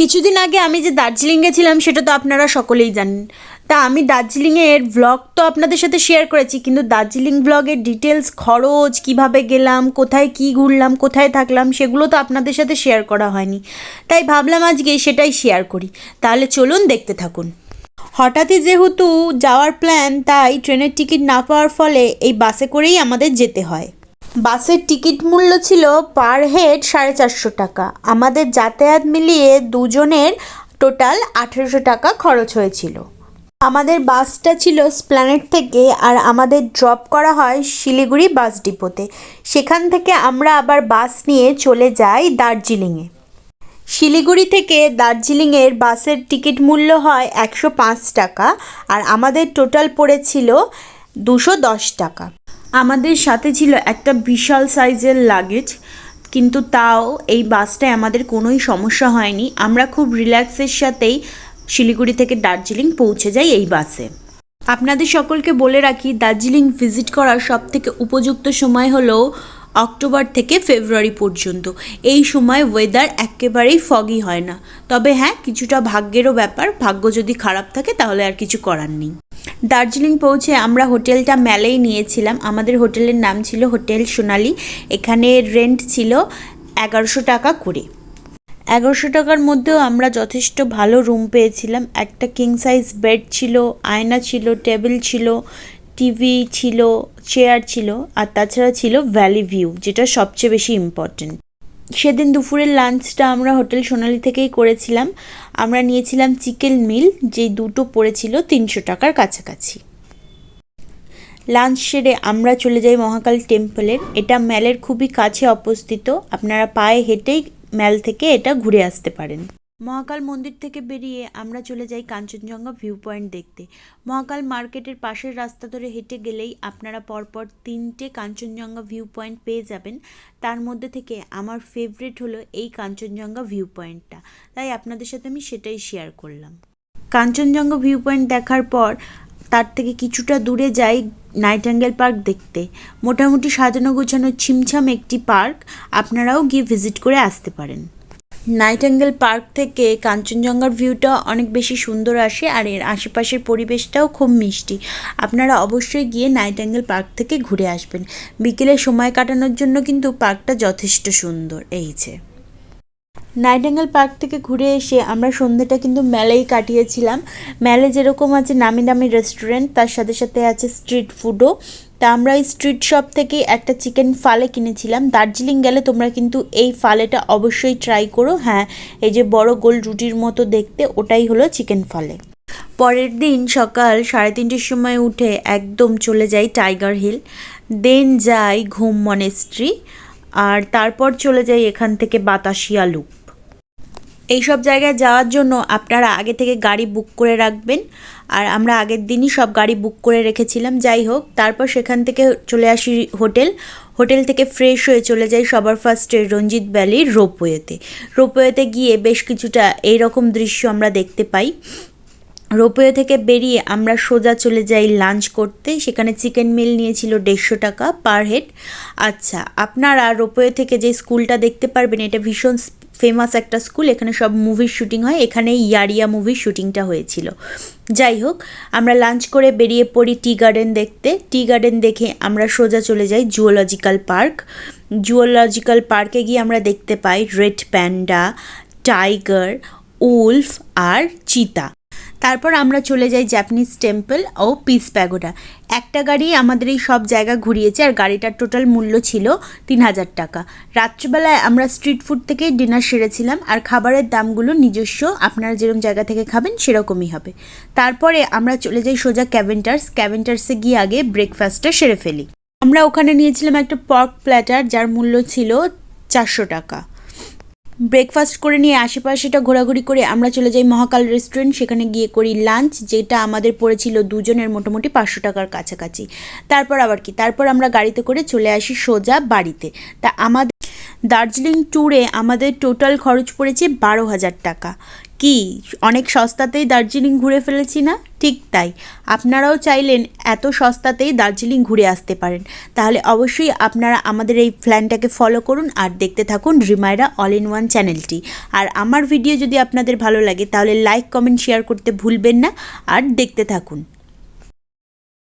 কিছুদিন আগে আমি যে দার্জিলিং গেছিলাম সেটা তো আপনারা সকলেই জানেন। তা আমি দার্জিলিংয়ের ভ্লগ তো আপনাদের সাথে শেয়ার করেছি, কিন্তু দার্জিলিং ভ্লগের ডিটেলস খরচ, কীভাবে গেলাম, কোথায় কি ঘুরলাম, কোথায় থাকলাম, সেগুলো তো আপনাদের সাথে শেয়ার করা হয়নি। তাই ভাবলাম আজকে সেটাই শেয়ার করি। তাহলে চলুন দেখতে থাকুন। হঠাৎই যেহেতু যাওয়ার প্ল্যান তাই ট্রেনের টিকিট না পাওয়ার ফলে এই বাসে করেই আমাদের যেতে হয়। বাসের টিকিট মূল্য ছিল পার হেড সাড়ে চারশো টাকা। আমাদের যাতায়াত মিলিয়ে দুজনের টোটাল আঠেরোশো টাকা খরচ হয়েছিল। আমাদের বাসটা ছিল স্প্ল্যানেট থেকে আর আমাদের ড্রপ করা হয় শিলিগুড়ি বাস ডিপোতে। সেখান থেকে আমরা আবার বাস নিয়ে চলে যাই দার্জিলিংয়ে। শিলিগুড়ি থেকে দার্জিলিংয়ের বাসের টিকিট মূল্য হয় একশো পাঁচ টাকা আর আমাদের টোটাল পড়েছিল দুশো দশ টাকা। আমাদের সাথে ছিল একটা বিশাল সাইজের লাগেজ কিন্তু তাও এই বাসটায় আমাদের কোনোই সমস্যা হয়নি। আমরা খুব রিল্যাক্সের সাথেই শিলিগুড়ি থেকে দার্জিলিং পৌঁছে যাই এই বাসে। আপনাদের সকলকে বলে রাখি, দার্জিলিং ভিজিট করার সব থেকে উপযুক্ত সময় হলো অক্টোবর থেকে ফেব্রুয়ারি পর্যন্ত। এই সময় ওয়েদার একেবারেই ফগি হয় না। তবে হ্যাঁ কিছুটা ভাগ্যেরও ব্যাপার। ভাগ্য যদি খারাপ থাকে, তাহলে আর কিছু করার নেই। দার্জিলিং পৌঁছে আমরা হোটেলটা মেলেই নিয়েছিলাম। আমাদের হোটেলের নাম ছিল হোটেল সোনালি। এখানে রেন্ট ছিল এগারোশো টাকা করে। এগারোশো টাকার মধ্যেও আমরা যথেষ্ট ভালো রুম পেয়েছিলাম। একটা কিং সাইজ বেড ছিল, আয়না ছিল টেবিল ছিল টিভি ছিল চেয়ার ছিল, আর তাছাড়া ছিল ভ্যালি ভিউ যেটা সবচেয়ে বেশি ইম্পর্টেন্ট সেদিন দুপুরের লাঞ্চটা আমরা হোটেল সোনালি থেকেই করেছিলাম। আমরা নিয়েছিলাম চিকেন মিল, যেই দুটো পড়েছিল তিনশো টাকার কাছাকাছি। লাঞ্চ সেরে আমরা চলে যাই মহাকাল টেম্পলের। এটা ম্যালের খুবই কাছে অবস্থিত। আপনারা পায়ে হেঁটেই ম্যাল থেকে এটা ঘুরে আসতে পারেন। মহাকাল মন্দির থেকে বেরিয়ে আমরা চলে যাই কাঞ্চনজঙ্ঘা ভিউ পয়েন্ট দেখতে। মহাকাল মার্কেটের পাশের রাস্তা ধরে হেঁটে গেলেই আপনারা পরপর তিনটে কাঞ্চনজঙ্ঘা ভিউ পয়েন্ট পেয়ে যাবেন। তার মধ্যে থেকে আমার ফেভারিট হলো এই কাঞ্চনজঙ্ঘা ভিউ পয়েন্টটা তাই আপনাদের সাথে আমি সেটাই শেয়ার করলাম। কাঞ্চনজঙ্ঘা ভিউ পয়েন্ট দেখার পর তার থেকে কিছুটা দূরে যাই নাইটাঙ্গেল পার্ক দেখতে। মোটামুটি সাজানো গোছানো ছিমছাম একটি পার্ক আপনারাও গিয়ে ভিজিট করে আসতে পারেন। নাইটাঙ্গেল পার্ক থেকে কাঞ্চনজঙ্ঘার ভিউটা অনেক বেশি সুন্দর আসে আর এর আশেপাশের পরিবেশটাও খুব মিষ্টি। আপনারা অবশ্যই গিয়ে নাইটাঙ্গেল পার্ক থেকে ঘুরে আসবেন। বিকেলে সময় কাটানোর জন্য কিন্তু পার্কটা যথেষ্ট সুন্দর। এই যে। পার্ক থেকে ঘুরে এসে আমরা সন্ধ্যেটা কিন্তু মেলেই কাটিয়েছিলাম। মেলে যেরকম আছে নামি দামি রেস্টুরেন্ট, তার সাথে সাথে আছে স্ট্রিট ফুডও। তা আমরা এই স্ট্রিট শপ থেকে একটা চিকেন ফালে কিনেছিলাম। দার্জিলিং গেলে তোমরা কিন্তু এই ফালেটা অবশ্যই ট্রাই করো। হ্যাঁ এই যে বড় গোল রুটির মতো দেখতে, ওটাই হলো চিকেন ফালে। পরের দিন সকাল সাড়ে তিনটের সময় উঠে একদম চলে যাই টাইগার হিল। দেন যাই ঘুম মনেস্ট্রি আর তারপর চলে যাই এখান থেকে বাতাসিয়া লুপ এইসব জায়গায় যাওয়ার জন্য আপনারা আগে থেকে গাড়ি বুক করে রাখবেন। আর আমরা আগের দিনই সব গাড়ি বুক করে রেখেছিলাম, যাই হোক। তারপর সেখান থেকে চলে আসি হোটেল। হোটেল থেকে ফ্রেশ হয়ে চলে যাই সবার ফার্স্টে রঞ্জিত ভ্যালির রোপওয়েতে। রোপওয়েতে গিয়ে বেশ কিছুটা এইরকম দৃশ্য আমরা দেখতে পাই। রোপওয়ে থেকে বেরিয়ে আমরা সোজা চলে যাই লাঞ্চ করতে। সেখানে চিকেন মিল নিয়েছিল দেড়শো টাকা পার হেড। আচ্ছা আপনারা রোপওয়ে থেকে যে স্কুলটা দেখতে পারবেন, এটা ভীষণ ফেমাস একটা স্কুল এখানে সব মুভির শ্যুটিং হয়। এখানে ইয়ারিয়া মুভির শ্যুটিংটা হয়েছিল। যাই হোক, আমরা লাঞ্চ করে বেরিয়ে পড়ি টি গার্ডেন দেখতে। টি গার্ডেন দেখে আমরা সোজা চলে যাই জুওলজিক্যাল পার্ক জুওলজিক্যাল পার্কে গিয়ে আমরা দেখতে পাই রেড প্যান্ডা টাইগার উলফ আর চিতা তারপর আমরা চলে যাই জাপানিজ টেম্পল ও পিস প্যাগোডা একটা গাড়ি আমাদের এই সব জায়গা ঘুরিয়েছে আর গাড়িটার টোটাল মূল্য ছিল তিন হাজার টাকা। রাত্রিবেলায় আমরা স্ট্রিট ফুড থেকেই ডিনার সেরেছিলাম আর খাবারের দামগুলো নিজস্ব, আপনারা যেরকম জায়গা থেকে খাবেন সেরকমই হবে। তারপরে আমরা চলে যাই সোজা ক্যাভেন্টার্স ক্যাভেন্টার্সে গিয়ে আগে ব্রেকফাস্টটা সেরে ফেলি। আমরা ওখানে নিয়েছিলাম একটা পর্ক প্ল্যাটার যার মূল্য ছিল চারশো টাকা। ব্রেকফাস্ট করে নিয়ে আশেপাশেটা ঘোরাঘুরি করে আমরা চলে যাই মহাকাল রেস্টুরেন্ট সেখানে গিয়ে করি লাঞ্চ যেটা আমাদের পড়েছিল দুজনের মোটামুটি পাঁচশো টাকার কাছাকাছি। তারপর আবার কি? তারপর আমরা গাড়িতে করে চলে আসি সোজা বাড়িতে। তা আমাদের দার্জিলিং ট্যুরে আমাদের টোটাল খরচ পড়েছে বারো হাজার টাকা। কি? অনেক সস্তাতেই দার্জিলিং ঘুরে ফেলেছি না? ঠিক তাই। আপনারাও চাইলেন এত সস্তাতেই দার্জিলিং ঘুরে আসতে পারেন। তাহলে অবশ্যই আপনারা আমাদের এই প্ল্যানটাকে ফলো করুন আর দেখতে থাকুন রিমায়রা অল ইন ওয়ান চ্যানেলটি। আর আমার ভিডিও যদি আপনাদের ভালো লাগে, তাহলে লাইক, কমেন্ট, শেয়ার করতে ভুলবেন না। আর দেখতে থাকুন।